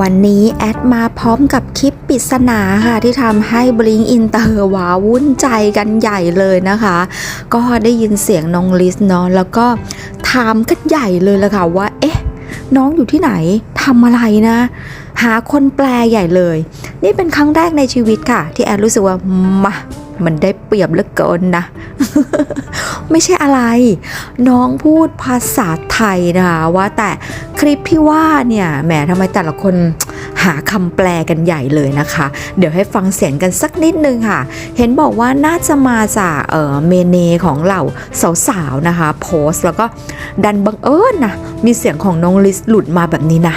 วันนี้แอดมาพร้อมกับคลิปปริศนาค่ะ ที่ทำให้บลิงอินเตอร์ว้าวุ่นใจกันใหญ่เลยนะคะ ก็ได้ยินเสียงน้องลิสเนาะแล้วก็ถามกันใหญ่เลยละค่ะว่า เอ๊ะ น้องอยู่ที่ไหนทำอะไรนะ หาคนแปลใหญ่เลย นี่เป็นครั้งแรกในชีวิตค่ะ ที่แอดรู้สึกว่ามามันได้เปรียบเหลือเกินนะ ไม่ใช่อะไร น้องพูดภาษาไทยนะคะว่าแต่คลิปที่ว่าเนี่ยแหมทำไมแต่ละคนหาคำแปลกันใหญ่เลยนะคะ เดี๋ยวให้ฟังเสียงกันสักนิดนึงค่ะ เห็นบอกว่าน่าจะมาจากเเมเนของเหล่าสาวๆนะคะ โพสแล้วก็ดันบังเอิญนะมีเสียงของน้องลิสหลุดมาแบบนี้นะ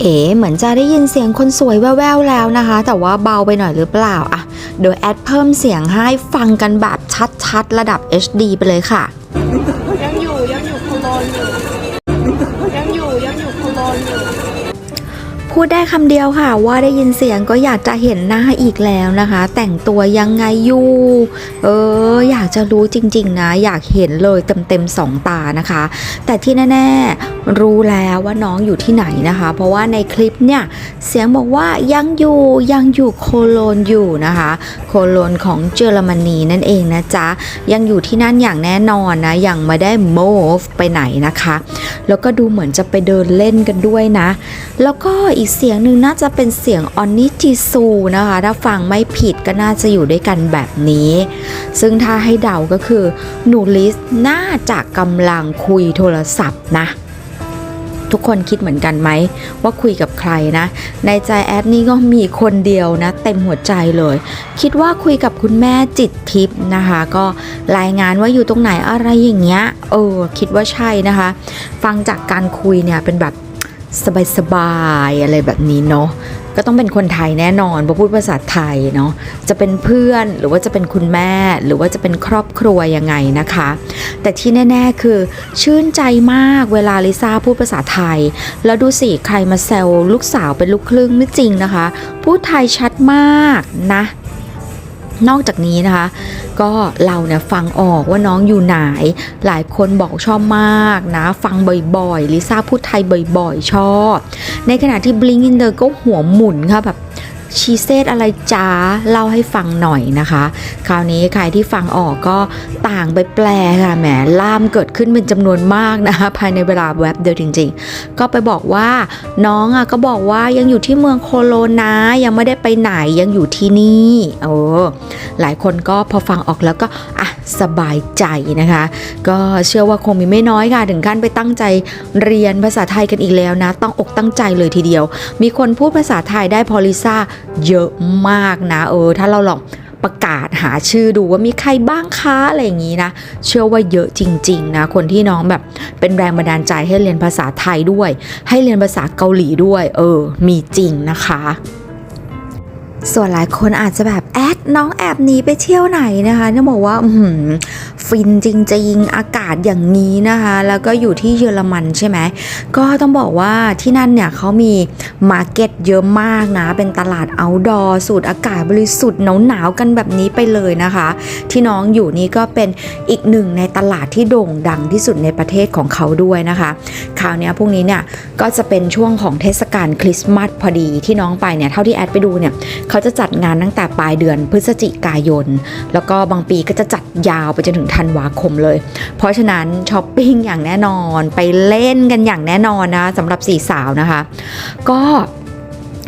เอ๋เหมือนจะได้ยินเสียงคนสวยแว่วๆแล้วนะคะ แต่ว่าเบาไปหน่อยหรือเปล่าอะ เดี๋ยวแอดเพิ่มเสียงให้ฟังกันแบบชัดๆ ระดับ HD ไปเลยค่ะ ยังอยู่ยังอยู่โคโลนอยู่ยังอยู่ยังอยู่โคโลนอยู่ พูดได้คำเดียวค่ะ ว่าได้ยินเสียงก็อยากจะเห็นหน้าอีกแล้วนะคะ แต่งตัวยังไงอยู่เอออยากจะรู้จริง ๆ นะ อยากเห็นเลยเต็มๆสองตานะคะ แต่ที่แน่ๆรู้แล้วว่าน้องอยู่ที่ไหนนะคะ เพราะว่าในคลิปเนี่ยเสียงบอกว่ายังอยู่ยังอยู่โคโลนอยู่นะคะ โคโลนของเยอรมนีนั่นเองนะจ๊ะยังอยู่ที่นั่นอย่างแน่นอนนะยังไม่ได้ move ไปไหนนะคะ แล้วก็ดูเหมือนจะไปเดินเล่นกันด้วยนะ แล้วก็อีกเสียงหนึ่งน่าจะเป็นเสียงออนนิจิซูนะคะ ถ้าฟังไม่ผิดก็น่าจะอยู่ด้วยกันแบบนี้ ซึ่งถ้าให้เดาก็คือ หนูลิสน่าจะกำลังคุยโทรศัพท์นะ ทุกคนคิดเหมือนกันไหม ว่าคุยกับใครนะ ในใจแอดนี่ก็มีคนเดียวนะ เต็มหัวใจเลย คิดว่าคุยกับคุณแม่จิตทิพย์นะคะ ก็รายงานว่าอยู่ตรงไหนอะไรอย่างเงี้ยเออคิดว่าใช่นะคะ ฟังจากการคุยเนี่ยเป็นแบบ สบายๆอะไรแบบนี้เนาะก็ต้องเป็นคนไทยแน่นอนเพราะพูดภาษาไทยเนาะจะเป็นเพื่อนหรือว่าจะเป็นคุณแม่ หรือว่าจะเป็นครอบครัวยังไงนะคะ แต่ที่แน่ ๆ คือชื่นใจมากเวลาลิซ่าพูดภาษาไทย แล้วดูสิใครมาแซวลูกสาวเป็นลูกครึ่งไม่จริงนะคะ พูดไทยชัดมากนะ นอกจากนี้นะคะ ก็เราเนี่ยฟังออกว่าน้องอยู่ไหน หลายคนบอกชอบมากนะ ฟังบ่อยๆลิซ่าพูดไทยบ่อยๆ ชอบ ในขณะที่ Blink in the ก็หัวหมุนค่ะแบบ ชีเซตอะไรจ้าเล่าให้ฟังหน่อยนะคะ คราวนี้ใครที่ฟังออกก็ต่างไปแปลค่ะแหมล่ามเกิดขึ้นเป็นจำนวนมากนะคะ ภายในเวลาแวบเดียวจริง ๆ ก็ไปบอกว่าน้องอะก็บอกว่ายังอยู่ที่เมืองโคโลนะยังไม่ได้ไปไหนยังอยู่ที่นี่เออหลายคนก็พอฟังออกแล้วก็อะสบายใจนะคะ ก็เชื่อว่าคงมีไม่น้อยค่ะ ถึงขั้นไปตั้งใจเรียนภาษาไทยกันอีกแล้วนะ ต้องอกตั้งใจเลยทีเดียว มีคนพูดภาษาไทยได้พอลิซ่าเยอะมากนะ เออ ถ้าเราลองประกาศหาชื่อดูว่ามีใครบ้างคะอะไรอย่างนี้นะ เชื่อว่าเยอะจริง ๆ นะ คนที่น้องแบบเป็นแรงบันดาลใจให้เรียนภาษาไทยด้วย ให้เรียนภาษาเกาหลีด้วย เออ มีจริงนะคะส่วนหลายคนอาจจะแบบแอดน้องแอบหนีไปเที่ยวไหนนะคะเนี่ยบอกว่า ฟินจริงๆ อากาศอย่างนี้นะคะ แล้วก็อยู่ที่เยอรมันใช่ไหม ก็ต้องบอกว่าที่นั่นเนี่ยเขามีมาร์เก็ตเยอะมากนะ เป็นตลาด o อา d o o r สูดอากาศบริสุทธิ์หนาวๆกันแบบนี้ไปเลยนะคะ ที่น้องอยู่นี่ก็เป็นอีกหนึ่งในตลาดที่โด่งดังที่สุดในประเทศของเขาด้วยนะคะคราวนี้พวกนี้เนี่ยก็จะเป็นช่วงของเทศกาลคริสต์มาสพอดีที่น้องไปเนี่ยเท่าที่แอดไปดูเนี่ยเขาจะจัดงานตั้งแต่ปลายเดือนพฤศจิกายน แล้วก็บางปีก็จะจัดยาวไปจนถึงธันวาคมเลย เพราะฉะนั้นช้อปปิ้งอย่างแน่นอนไปเล่นกันอย่างแน่นอนนะสำหรับสี่สาวนะคะ ก็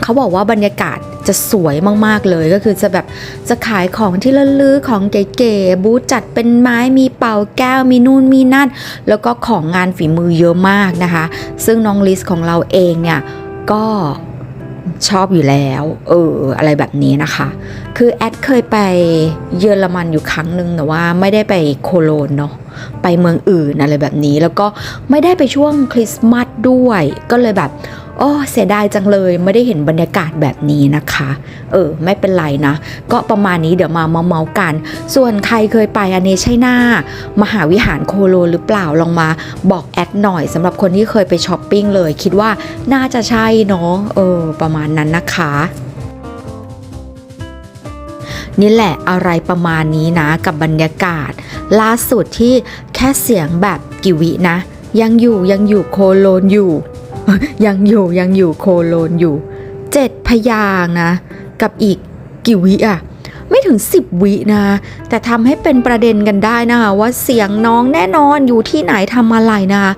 เขาบอกว่าบรรยากาศจะสวยมากๆเลยก็คือจะแบบจะขายของที่ระลึกของเก๋ๆบูธจัดเป็นไม้มีเป่าแก้วมีนู่นมีนั่น แล้วก็ของงานฝีมือเยอะมากนะคะ ซึ่งน้องลิสของเราเองเนี่ยก็ ชอบอยู่แล้ว เออ อะไรแบบนี้นะคะ คือแอดเคยไปเยอรมันอยู่ครั้งหนึ่งแต่ว่าไม่ได้ไปโคโลนเนาะ ไปเมืองอื่นอะไรแบบนี้ แล้วก็ไม่ได้ไปช่วงคริสต์มาสด้วย ก็เลยแบบโอ้เสียดายจังเลยไม่ได้เห็นบรรยากาศแบบนี้นะคะ เออ ไม่เป็นไรนะ ก็ประมาณนี้เดี๋ยวมาเมาเมาๆกัน ส่วนใครเคยไปอันนี้ใช่หน้า มหาวิหารโคโลหรือเปล่าลองมาบอกแอดหน่อยสำหรับคนที่เคยไปช้อปปิ้งเลย คิดว่าน่าจะใช่เนาะเออ ประมาณนั้นนะคะ นี่แหละอะไรประมาณนี้นะกับบรรยากาศ ล่าสุดที่แค่เสียงแบบกิวินะ ยังอยู่ยังอยู่โคโลนอยู่ ยังอยู่ยังอยู่โคโลนอยู่เจ็ดพยางนะ กับอีกกี่วิอะไม่ถึง 10 วินะ แต่ทำให้เป็นประเด็นกันได้นะคะว่าเสียงน้องแน่นอนอยู่ที่ไหนทำอะไรนะคะ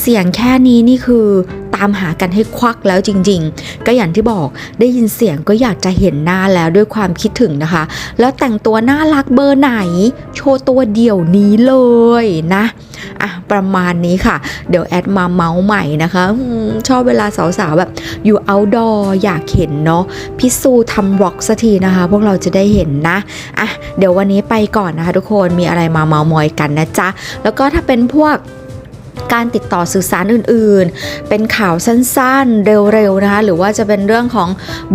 เสียงแค่นี้นี่คือ ตามหากันให้ควักแล้วจริง ๆ ก็อย่างที่บอกได้ยินเสียงก็อยากจะเห็นหน้าแล้วด้วยความคิดถึงนะคะ แล้วแต่งตัวน่ารักเบอร์ไหน โชว์ตัวเดี่ยวนี้เลยนะอะประมาณนี้ค่ะ เดี๋ยวแอดมาเมาส์ใหม่นะคะชอบเวลาสาวๆแบบอยู่ outdoor อยากเห็นเนาะพี่ซูทำร็อกสักทีนะคะ พวกเราจะได้เห็นนะอะเดี๋ยววันนี้ไปก่อนนะคะ ทุกคนมีอะไรมาเมาส์มอยกันนะจ๊ะแล้วก็ถ้าเป็นพวก การติดต่อสื่อสารอื่นๆ เป็นข่าวสั้นๆ เร็วๆนะคะ หรือว่าจะเป็นเรื่องของ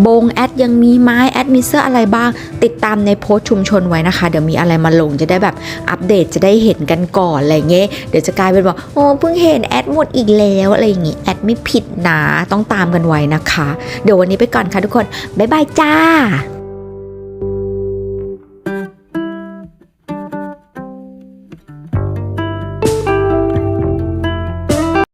บงแอดยังมีไม้แอดมิเซอร์อะไรบ้าง ติดตามในโพสต์ชุมชนไว้นะคะ เดี๋ยวมีอะไรมาลงจะได้แบบอัปเดตจะได้เห็นกันก่อนอะไรเงี้ย เดี๋ยวจะกลายเป็นบอกโอ้เพิ่งเห็นแอดหมดอีกแล้วอะไรอย่างงี้แอดไม่ผิดนะต้องตามกันไว้นะคะ เดี๋ยววันนี้ไปก่อนค่ะทุกคน บ๊ายบายจ้า